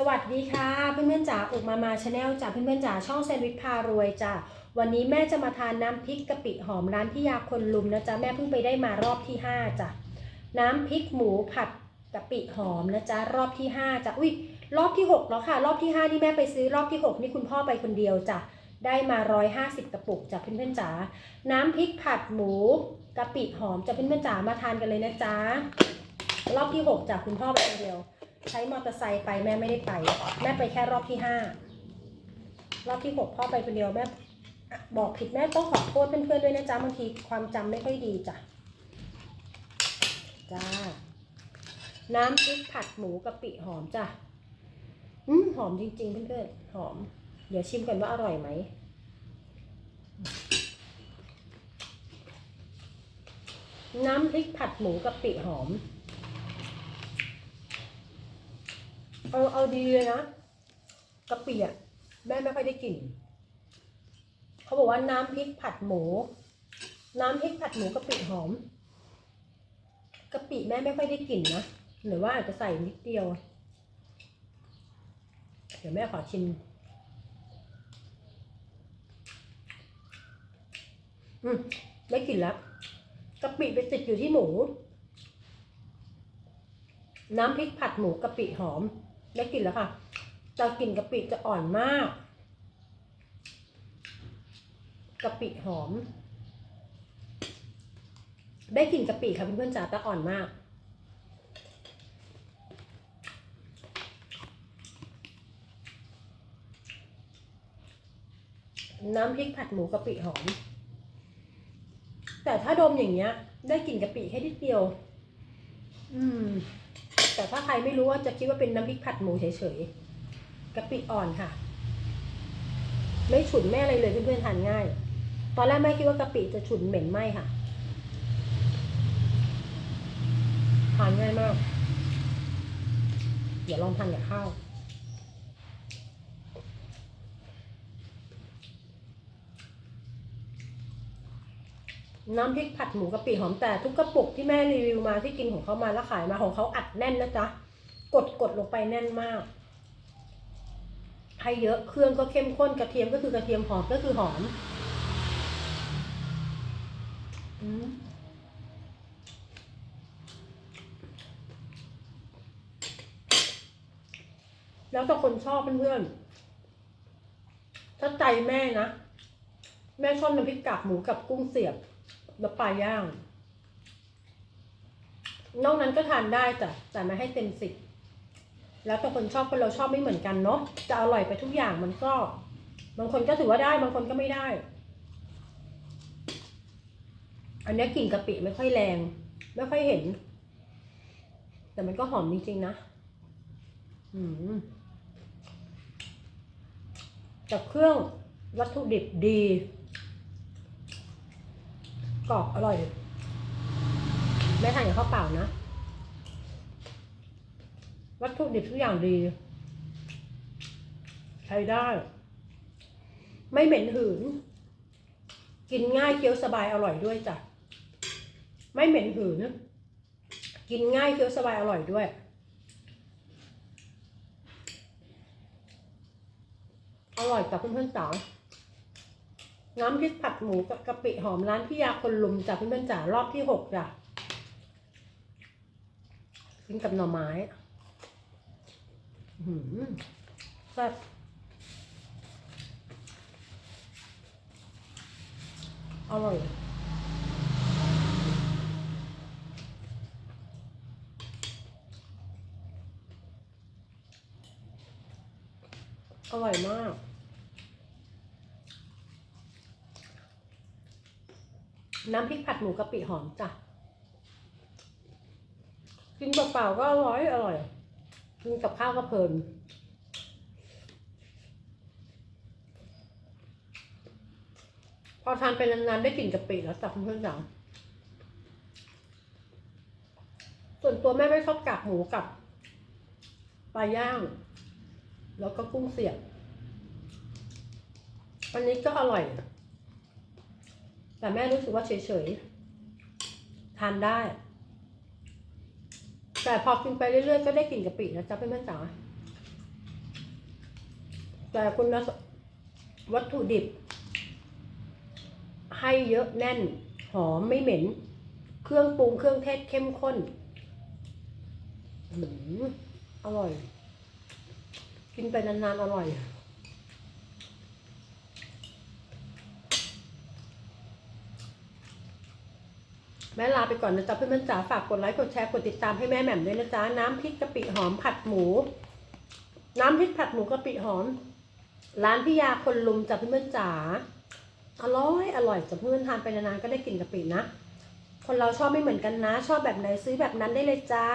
สวัสดีค่ะเพื่อนๆจ๋าอุกมามาชาแนลจ้ะเพื่อนๆจ๋าช่องแซนด์วิชพารวยจ้ะวันนี้แม่จะมาทานน้ำพริกกะปิหอมร้านพี่ยาคนลุมนะจ๊ะแม่เพิ่งไปได้มารอบที่5จ้ะน้ำพริกหมูผัดกะปิหอมนะจ๊ะรอบที่5จ้ะอุ้ยรอบที่6แล้วค่ะ รอบที่5นี่แม่ไปซื้อรอบที่ 6 นี่คุณพ่อไปคนเดียวจ้ะได้มา 150 กระปุกจ้ะเพื่อนๆจ๋าน้ำพริกผัดหมูกะปิหอมจ้ะเพื่อนๆจ๋ามาทานกันเลยนะจ๊ะรอบที่6จ้ะคุณพ่อไปคนเดียว ใช้มอเตอร์ไซค์ไปแม่ไม่ได้ไป แม่ไปแค่รอบที่ห้ารอบที่หกพ่อไปคนเดียวแม่บอกผิดแม่ต้องขอโทษเพื่อนๆด้วยนะจ๊ะบางทีความจำไม่ค่อยดีจ้ะจ้า น้ำพริกผัดหมูกะปิหอมจ้ะอืมหอมจริงๆเพื่อนๆหอม เดี๋ยวชิมกันว่าอร่อยไหมน้ำพริกผัดหมูกะปิหอม เอาเอาดีเลยนะกะปิอะแม่ไม่ค่อยได้กลิ่นเขาบอกว่าน้ำพริกผัดหมู น้ำพริกผัดหมูกะปิหอมกะปิแม่ไม่ค่อยได้กลิ่นนะหรือว่าอาจจะใส่นิดเดียว เดี๋ยวแม่ขอชิมอืมได้กลิ่นแล้วกะปิไปติดอยู่ที่หมู น้ำพริกผัดหมูกะปิหอม ได้กลิ่นแล้วค่ะแต่กลิ่นกะปิจะอ่อนมากกะปิหอม ได้กลิ่นกะปิค่ะเพื่อนๆจ๋าแต่อ่อนมาก น้ำพริกผัดหมูกะปิหอม แต่ถ้าดมอย่างเงี้ย ได้กลิ่นกะปิแค่นิดเดียว อืม ถ้าใครไม่รู้ว่าจะคิดว่าเป็นน้ำพริกผัดหมูเฉยๆกะปิอ่อนค่ะ ไม่ฉุนแม่อะไรเลยเพื่อนๆทานง่าย ตอนแรกแม่คิดว่ากะปิจะฉุนเหม็นไหมค่ะทานง่ายมาก เดี๋ยวลองทานกับข้าว น้ำพริกผัดหมูกะปิหอมแต่ทุกกระปุกที่แม่รีวิวมาที่กินของเขามาแล้วขายมาของเขาอัดแน่นนะจ๊ะกดกดลงไปแน่นมาก ให้เยอะเครื่องก็เข้มข้นกระเทียมก็คือกระเทียมหอมก็คือหอมแล้วแต่คนชอบเพื่อนๆถ้าใจแม่นะ แม่ชอบน้ำพริกกากหมูกับกุ้งเสียบ แล้วปลาย่าง นอกนั้นก็ทานได้จ้ะแต่ไม่ให้เต็มสิบแล้วแต่คนชอบคนเราชอบไม่เหมือนกันเนาะจะอร่อยไปทุกอย่างมันก็ บางคนก็ถือว่าได้ บางคนก็ไม่ได้ อันนี้กลิ่นกะปิไม่ค่อยแรง ไม่ค่อยเห็น แต่มันก็หอมจริงๆนะอืมแต่เครื่องวัตถุดิบดี กรอบอร่อย ไม่ทานกับข้าวเปล่านะ วัตถุดิบทุกอย่างดี ใช้ได้ ไม่เหม็นหืน กินง่ายเคี้ยวสบายอร่อยด้วยจ้ะ ไม่เหม็นหืน กินง่ายเคี้ยวสบายอร่อยด้วยอร่อยจากเพื่อนๆจ๋า น้ำพริกผัดหมูกับกะปิหอมร้านพี่ยาคนลุมจ้ะเพื่อนๆจ๋ารอบที่หกจ้ะกินกับหน่อไม้หือแซ่บอร่อยอร่อยมาก น้ำพริกผัดหมูกะปิหอมจ้ะ กินเปล่าๆก็อร่อยอร่อย กินกับข้าวก็เพลินพอทานไปนานๆได้กลิ่นกะปิแล้วจ้ะเพื่อนๆจ๋าส่วนตัวแม่ไม่ชอบกากหมูกับปลาย่าง แล้วก็กุ้งเสียบอันนี้ก็อร่อย แต่แม่รู้สึกว่าเฉยๆ ทานได้ แต่พอกินไปเรื่อยๆ ก็ได้กลิ่นกะปินะจ๊ะเพื่อนๆจ๋าแต่คุณวัตถุดิบ ให้เยอะแน่น หอมไม่เหม็น เครื่องปรุงเครื่องเทศเข้มข้นอืมอร่อย กินไปนานๆ อร่อย แม่ลาไปก่อนนะจ๊ะเพื่อนๆจ๋าฝากกดไลค์กดแชร์กดติดตามให้แม่แหม่มด้วยนะจ๊ะน้ำพริกกะปิหอมผัดหมู น้ำพริกผัดหมูกะปิหอม ร้านพี่ยาคนลุมจ้ะเพื่อนๆจ๋าอร่อยอร่อยจ้ะเพื่อนทานไปนานๆก็ได้กลิ่นกะปินะ คนเราชอบไม่เหมือนกันนะ ชอบแบบไหนซื้อแบบนั้นได้เลยจ้า